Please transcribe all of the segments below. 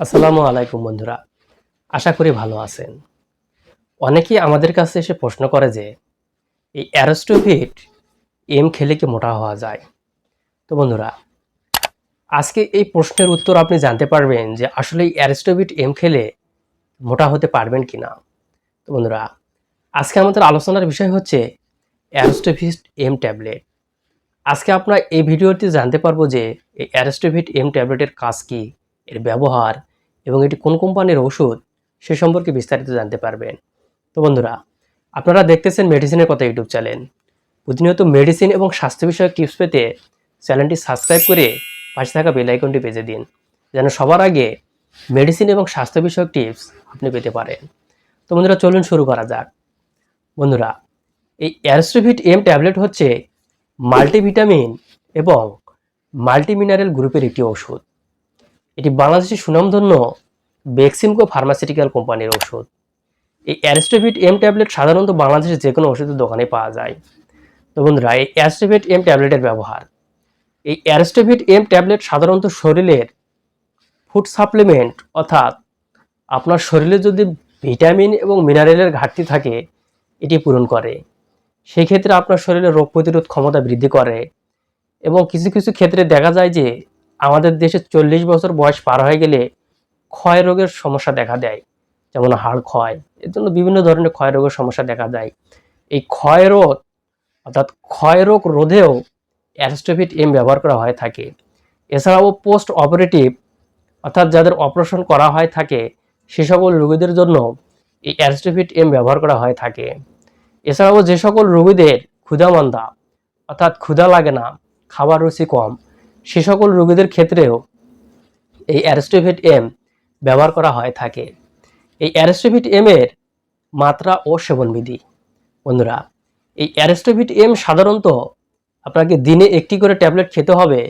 আসসালামু আলাইকুম বন্ধুরা। আশা করি ভালো আছেন। অনেকেই আমাদের কাছে এসে প্রশ্ন করে যে, এই অ্যারোস্টোভিট এম খেলে কি মোটা হওয়া যায়? তো বন্ধুরা, আজকে এই প্রশ্নের উত্তর আপনি জানতে পারবেন যে, আসলে অ্যারোস্টোভিট এম খেলে মোটা হতে পারবেন কি না তো বন্ধুরা, আজকে আমাদের আলোচনার বিষয় হচ্ছে অ্যারোস্টোভিট এম ট্যাবলেট। আজকে আমরা এই ভিডিওতে জানতে পারব যে, এই অ্যারোস্টোভিট এম ট্যাবলেটের কাজ কী? এর ব্যবহার এবং এটি কোন কোম্পানির ওষুধ সে সম্পর্কে বিস্তারিত জানতে পারবেন। তো বন্ধুরা, আপনারা দেখতেছেন মেডিসিনের কথা ইউটিউব চ্যানেল। প্রতিনিয়ত মেডিসিন এবং স্বাস্থ্য বিষয়ক টিপস পেতে চ্যানেলটি সাবস্ক্রাইব করে পাশে থাকা বেল আইকনটি বেজে দিন, যেন সবার আগে মেডিসিন এবং স্বাস্থ্য বিষয়ক টিপস আপনি পেতে পারেন। তো বন্ধুরা, চলুন শুরু করা যাক। বন্ধুরা, এই অ্যারস্টোভিট এম ট্যাবলেট হচ্ছে মাল্টিভিটামিন এবং মাল্টিমিনারেল গ্রুপের একটি ওষুধ। এটি বাংলাদেশের সুনামধন্য বেক্সিমকো ফার্মাসিউটিক্যাল কোম্পানির ওষুধ এই অ্যারিস্টোভিট এম ট্যাবলেট সাধারণত বাংলাদেশের যে কোনো ওষুধের দোকানে পাওয়া যায়। তো বন্ধুরা, এই অ্যারিস্টোভিট এম ট্যাবলেটের ব্যবহার। এই অ্যারিস্টোভিট এম ট্যাবলেট সাধারণত শরীরের ফুড সাপ্লিমেন্ট অর্থাৎ আপনার শরীরে যদি ভিটামিন এবং মিনারেলের ঘাটতি থাকে, এটি পূরণ করে। সেই ক্ষেত্রে আপনার শরীরে রোগ প্রতিরোধ ক্ষমতা বৃদ্ধি করে এবং কিছু কিছু ক্ষেত্রে দেখা যায় যে আমাদের দেশে চল্লিশ বছর বয়স পার হয়ে গেলে ক্ষয় রোগের সমস্যা দেখা দেয়, যেমন হাড় ক্ষয়। এর জন্য বিভিন্ন ধরনের ক্ষয় রোগের সমস্যা দেখা দেয়। এই ক্ষয় রোধ অর্থাৎ ক্ষয় রোগ রোধেও অ্যারস্টোভিট এম ব্যবহার করা হয়ে থাকে। এছাড়াও পোস্ট অপারেটিভ অর্থাৎ যাদের অপারেশন করা হয় থাকে, সে সকল রোগীদের জন্য এই অ্যারস্টোভিট এম ব্যবহার করা হয়ে থাকে। এছাড়াও যে সকল রোগীদের ক্ষুধামন্দা, অর্থাৎ ক্ষুধা লাগে না, খাবার রুচি কম সে সকল রোগীদের ক্ষেত্রেও এই অ্যারস্টোভিট এম ব্যবহার করা হয়ে থাকে। এই অ্যারেস্টোভিট এম এর মাত্রা ও সেবনবিধি। বন্ধুরা, এই অ্যারেস্টোভিট এম সাধারণত আপনাকে দিনে একটি করে ট্যাবলেট খেতে হবে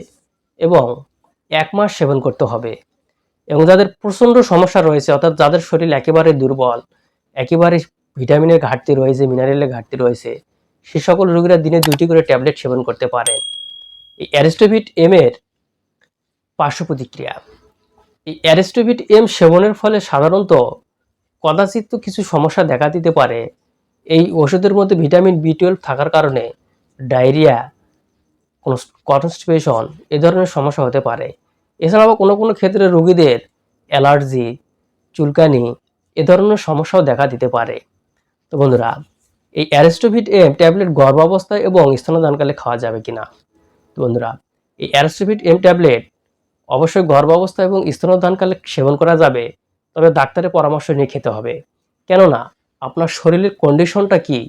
এবং এক মাস সেবন করতে হবে এবং যাদের প্রচণ্ড সমস্যা রয়েছে, অর্থাৎ যাদের শরীর একেবারে দুর্বল, একেবারে ভিটামিনের ঘাটতি রয়েছে মিনারেলের ঘাটতি রয়েছে, সে সকল রোগীরা দিনে দুটি করে ট্যাবলেট সেবন করতে পারেন এই অ্যারিস্টোভিট এম এর পার্শ্ব প্রতিক্রিয়া এই অ্যারিস্টোভিট এম সেবনের ফলে সাধারণত কদাচিৎ কিছু সমস্যা দেখা দিতে পারে। এই ওষুধের মধ্যে ভিটামিন বি টুয়েলভ থাকার কারণে ডায়রিয়া কোনো কনস্টিপেশন এ ধরনের সমস্যা হতে পারে। এছাড়াও কোনো কোনো ক্ষেত্রে রোগীদের অ্যালার্জি, চুলকানি এ ধরনের সমস্যাও দেখা দিতে পারে। তো বন্ধুরা, এই অ্যারেস্টোভিট এম ট্যাবলেট গর্ভাবস্থায় এবং স্তনদানকালে খাওয়া যাবে কিনা? বন্ধুরা, এই অ্যারোস্টোভিট এম ট্যাবলেট অবশ্যই গর্ভাবস্থা এবং স্তনদানকালে সেবন করা যাবে, তবে ডাক্তারের পরামর্শ নিয়ে খেতে হবে। কেননা, আপনার শরীরের কন্ডিশনটা কি,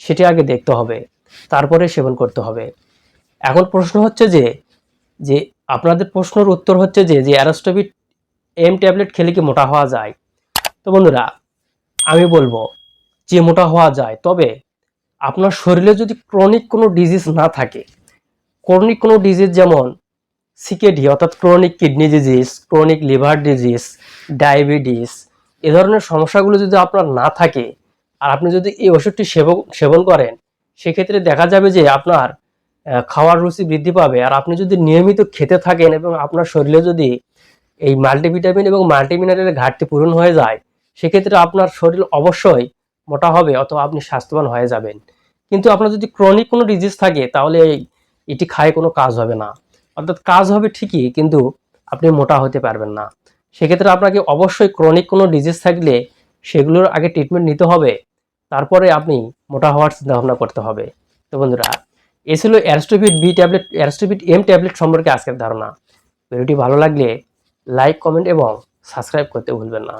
সেটি আগে দেখতে হবে, তারপরে সেবন করতে হবে। এখন প্রশ্ন হচ্ছে যে যে আপনাদের প্রশ্নের উত্তর হচ্ছে যে যে অ্যারোস্টোভিট এম ট্যাবলেট খেলে কি মোটা হওয়া যায়? তো বন্ধুরা, আমি বলব যে মোটা হওয়া যায়, তবে আপনার শরীরে যদি ক্রনিক কোনো ডিজিজ না থাকে ক্রনিক কোনো ডিজিজ যেমন সিকেডি অর্থাৎ chronic kidney disease chronic liver disease diabetes এ ধরনের সমস্যাগুলো যদি আপনার না থাকে আর আপনি যদি এই ওষুধটি সেবন করেন, সেক্ষেত্রে দেখা যাবে যে আপনার খাওয়ার রুচি বৃদ্ধি পাবে। আর আপনি যদি নিয়মিত খেতে থাকেন এবং আপনার শরীরে যদি এই মাল্টিভিটামিন এবং মাল্টিমিনারেলের ঘাটতি পূরণ হয়ে যায়, সেক্ষেত্রে আপনার শরীর অবশ্যই মোটা হবে অথবা আপনি স্বাস্থ্যবান হয়ে যাবেন। কিন্তু আপনার যদি ক্রনিক কোনো ডিজিজ থাকে, তাহলে এই এটি খায় কোনো কাজ হবে না। অর্থাৎ কাজ হবে ঠিকই, কিন্তু আপনি মোটা হতে পারবেন না। সেক্ষেত্রে আপনাকে অবশ্যই ক্রনিক কোনো ডিজিজ থাকলে সেগুলোর আগে ট্রিটমেন্ট নিতে হবে। তারপরে আপনি মোটা হওয়ার চিন্তাভাবনা করতে হবে। তো বন্ধুরা, এ ছিল Aristovit B tablet Aristovit M tablet সম্পর্কে আজকের ধারণা। ভিডিওটি ভালো লাগলে লাইক, কমেন্ট এবং সাবস্ক্রাইব করতে ভুলবেন না।